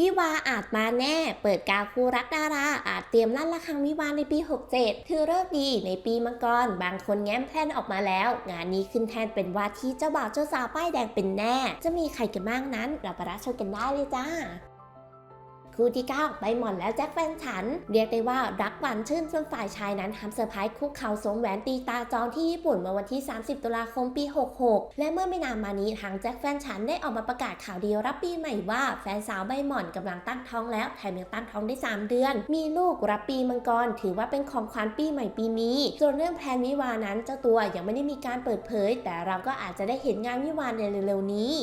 วิวาอาจมาแน่ เปิดกาคู่รักดารา อาจเตรียมลั่นละครังวิวาในปี 67 ถือเลิกดีในปีมังกร บางคนแง้มแพลนออกมาแล้ว งานนี้ขึ้นแทนเป็นว่าที่เจ้าบ่าวเจ้าสาวป้ายแดงเป็นแน่ จะมีใครกันบ้างนั้น เราไปรับชมกันได้เลยจ้า คู่ที่9ใบหมอนและแจ็คแฟนฉัน เรียกได้ว่ารักหวานชื่นจนฝ่ายชายนั้นทำเซอร์ไพรส์คุกเข่าสวมแหวนตีตาจองที่ญี่ปุ่นเมื่อวันที่ 30 ตุลาคมปี 66 และเมื่อไม่นานมานี้ทางแจ็คแฟนฉันได้ออกมาประกาศข่าวดีรับปีใหม่ว่าแฟนสาวใบหมอนกำลังตั้งท้องแล้วแถมยังตั้งท้องได้ 3 เดือน มีลูกรับปีมังกรถือว่าเป็นของขวัญปีใหม่ปีนี้ส่วนเรื่องแพลนวิวานั้นเจ้าตัวยังไม่ได้มีการเปิดเผย แต่เราก็อาจจะได้เห็นงานวิวาในเร็วๆนี้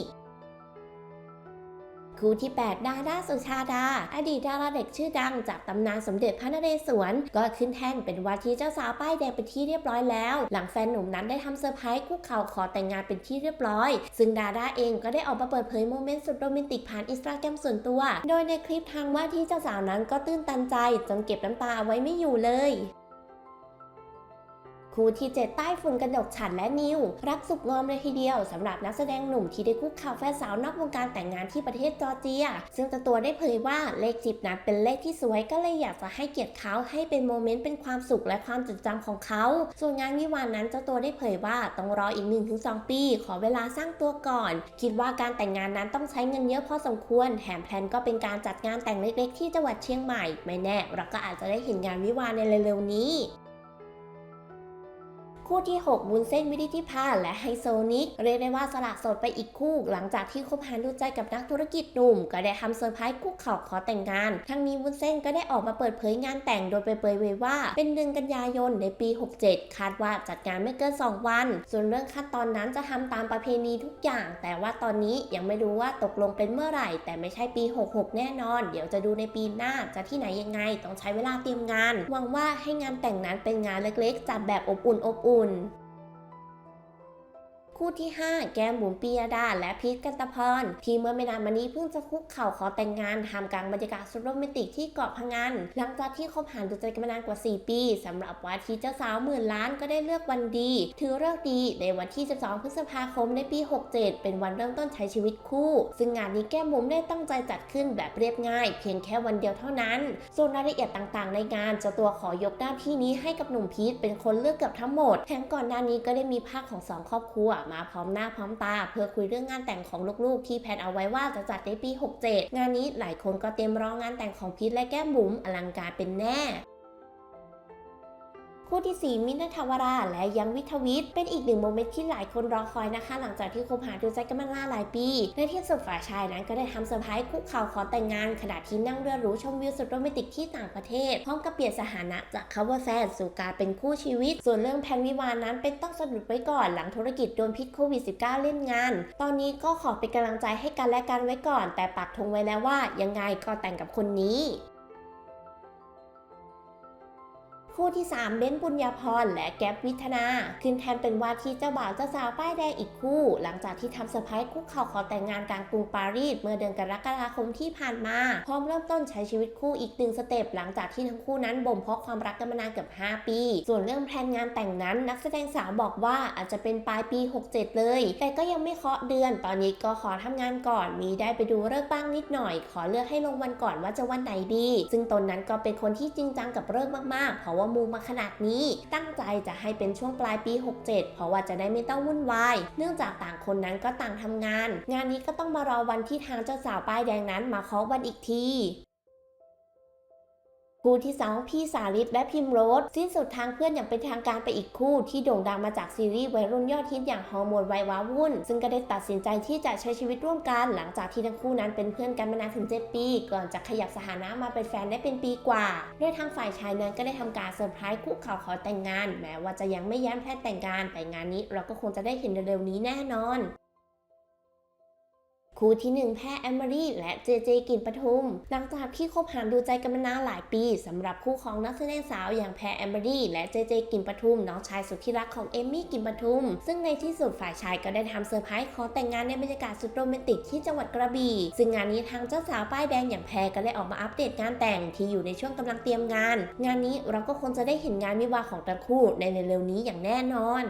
คู่ที่ 8 ดาด้าสุชาดา อดีตดาราเด็กชื่อดังจากตำนานสมเด็จพระนเรศวร ก็ขึ้นแท่นเป็นวาทีเจ้าสาวป้ายแดงเป็นที่เรียบร้อยแล้ว หลังแฟนหนุ่มนั้นได้ทำเซอร์ไพรส์คุกเข่าขอแต่งงานเป็นที่เรียบร้อย ซึ่งดาด้าเองก็ได้ออกมาเปิดเผยโมเมนต์สุดโรแมนติกผ่านอินสตาแกรมส่วนตัว โดยในคลิปทางว่าที่เจ้าสาวนั้นก็ตื้นตันใจจนเก็บน้ำตาเอาไว้ไม่อยู่เลย คู่ที่7ใต้ฝุ่นกระดกฉันและนิว รักสุกงอมเลยทีเดียวสำหรับนักแสดงหนุ่มที่ได้คุกข่าวแฟนสาวนอกวงการแต่งงานที่ประเทศจอร์เจีย ซึ่งเจ้าตัวได้เผยว่าเลขจิบนั้นเป็นเลขที่สวยก็เลยอยากจะให้เกียรติเขาให้เป็นโมเมนต์เป็นความสุขและความจดจำของเขา ส่วนงานวิวาห์นั้นเจ้าตัวได้เผยว่าต้องรออีก 1-2 ปี ขอเวลาสร้างตัวก่อน คิดว่าการแต่งงานนั้นต้องใช้เงินเยอะพอสมควร แถมแพลนก็เป็นการจัดงานแต่งเล็ก ๆ ที่จังหวัดเชียงใหม่ ไม่แน่ เราก็อาจจะได้เห็นงานวิวาในเร็วๆนี้ คู่ที่6วุ้นเส้นวิริธิภาและไฮโซนิก เรียกได้ว่าสละสดไปอีกคู่ หลังจากที่คบหาดูใจกับนักธุรกิจหนุ่ม ก็ได้ทำเซอร์ไพรส์คุกเข่าขอแต่งงาน ทั้งนี้วุ้นเส้นก็ได้ออกมาเปิดเผยงานแต่งโดยไปเผยไว้ว่า เป็นเดือนกันยายนในปี 67 คาดว่าจัดงานไม่เกิน 2 วัน ส่วนเรื่องขั้นตอนนั้นจะทำตามประเพณีทุกอย่าง แต่ว่าตอนนี้ยังไม่รู้ว่าตกลงเป็นเมื่อไหร่ แต่ไม่ใช่ปี 66 แน่นอน เดี๋ยวจะดูในปีหน้าจะที่ไหนยังไง ต้องใช้เวลาเตรียมงานหวังว่าให้งานแต่งนั้นเป็นงานเล็กๆจัดแบบอบอุ่นอบอุ่นน คู่ที่ 5 แก้มบุ๋มปียดา และพีทกันตะพร ที่เมื่อไม่นานมานี้เพิ่งจะคุกเข่าขอแต่งงานทำกลางบรรยากาศสุดโรแมนติกที่เกาะพังงานหลังจากที่คบหาดูใจกันมานานกว่า 4 ปีสำหรับว่าที่เจ้าสาวหมื่นล้านก็ได้เลือกวันดี ถือเลิกดีในวันที่ 12 พฤษภาคมในปี 67 เป็นวันเริ่มต้นใช้ชีวิตคู่ ซึ่งงานนี้แก้มบุ๋มได้ตั้งใจจัดขึ้นแบบเรียบง่าย เพียงแค่วันเดียวเท่านั้น ส่วนรายละเอียดต่างๆ ในงานเจ้าตัวขอยกหน้าที่นี้ให้กับหนุ่มพีทเป็นคนเลือกเกือบทั้งหมดแถมก่อนหน้านี้ก็ได้มีภาพของสองครอบครัวมาพร้อมหน้าพร้อมตา เพื่อคุยเรื่องงานแต่งของลูกๆ ที่แพลนเอาไว้ว่าจะจัดในปี 67 งานนี้หลายคนก็เตรียมรองงานแต่งของพีทและแก้มบุ๋มอลังการเป็นแน่ คู่ที่ 4 มินท์ทวรา และยังวิทวิทย์เป็นอีกหนึ่งโมเมนต์ที่หลายคนรอคอยนะคะ หลังจากที่คบหาดูใจกันมานาหลายปีในที่สุดฝ่ายชายนั้นก็ได้ทำเซอร์ไพรส์คุกเข่าขอแต่งงาน ขณะที่นั่งเรือหรูชมวิวสุดโรแมนติกที่ต่างประเทศพร้อมกับเปลี่ยนสถานะจากคำว่าแฟนสู่การเป็นคู่ชีวิต ส่วนเรื่องแผนวิวานั้นเป็นต้องสะดุดไว้ก่อนหลังธุรกิจโดนพิษโควิด -19 เล่นงาน ตอนนี้ก็ขอเป็นกำลังใจให้กันและกันไว้ก่อน แต่ปักธงไว้แล้วว่ายังไงก็แต่งกับคนนี้ คู่ที่ 3 เบ้นปุญญาพรและแก๊ปวิทนา ขึ้นแทนเป็นว่าที่เจ้าบ่าวเจ้าสาวป้ายแดงอีกคู่ หลังจากที่ทำเซอร์ไพรส์คุกเข่าขอแต่งงานกลางกรุงปารีสเมื่อเดือนกรกฎาคมที่ผ่านมา พร้อมเริ่มต้นใช้ชีวิตคู่อีกหนึ่งสเต็ปหลังจากที่ทั้งคู่นั้นบ่มเพาะความรักกันมานานเกือบ5 ปี ส่วนเรื่องแพลนงานแต่งนั้น นักแสดงสาวบอกว่าอาจจะเป็นปลายปี 67 เลย แต่ก็ยังไม่เคาะเดือน ตอนนี้ก็ขอทำงานก่อน มีได้ไปดูเลิกบ้างนิดหน่อย ขอเลือกให้ลงวันก่อนว่าจะวันไหนดี ซึ่งตนนั้นก็เป็นคนที่จริงจังกับเลิกมากๆเพราะว่ามูมาขนาดนี้ ตั้งใจจะให้เป็นช่วงปลายปี 67 เพราะว่าจะได้ไม่ต้องวุ่นวาย เนื่องจากต่างคนนั้นก็ต่างทำงาน งานนี้ก็ต้องมารอวันที่ทางเจ้าสาวป้ายแดงนั้นมาเคาะวันอีกที คู่ที่2พี่สาลิตและพิมโรสสิ้นสุดทางเพื่อนอย่างเป็นทางการไปอีกคู่ที่โด่งดังมาจากซีรีส์วัยรุ่นยอดฮิตอย่างฮอร์โมนวัยว้าวุ่น ซึ่งก็ได้ตัดสินใจที่จะใช้ชีวิตร่วมกันหลังจากที่ทั้งคู่นั้นเป็นเพื่อนกันมานานถึง 7 ปี ก่อนจะขยับสถานะมาเป็นแฟนได้เป็นปีกว่า โดยทางฝ่ายชายนั้นก็ได้ทำการเซอร์ไพรส์คู่ข่าวขอแต่งงาน แม้ว่าจะยังไม่แย้ำแพลนแต่งงานแต่งานนี้เราก็คงจะได้เห็นเร็วๆนี้แน่นอน คู่ที่ 1 แพรแอมเบอรี่ และเจเจกินปทุม หลังจากที่คบหาดูใจกันมานานหลายปีสำหรับคู่ของนักแสดงสาวอย่างแพรแอมเบอรี่และเจเจกินปทุม น้องชายสุดที่รักของเอมมี่กินปทุม ซึ่งในที่สุดฝ่ายชายก็ได้ทำเซอร์ไพรส์ขอแต่งงานในบรรยากาศสุดโรแมนติกที่จังหวัดกระบี่ ซึ่งงานนี้ทางเจ้าสาวป้ายแดงอย่างแพรก็ได้ออกมาอัปเดตงานแต่งที่อยู่ในช่วงกำลังเตรียมงาน งานนี้เราก็คงจะได้เห็นงานวิวาห์ของทั้งคู่ในเร็วๆนี้อย่างแน่นอน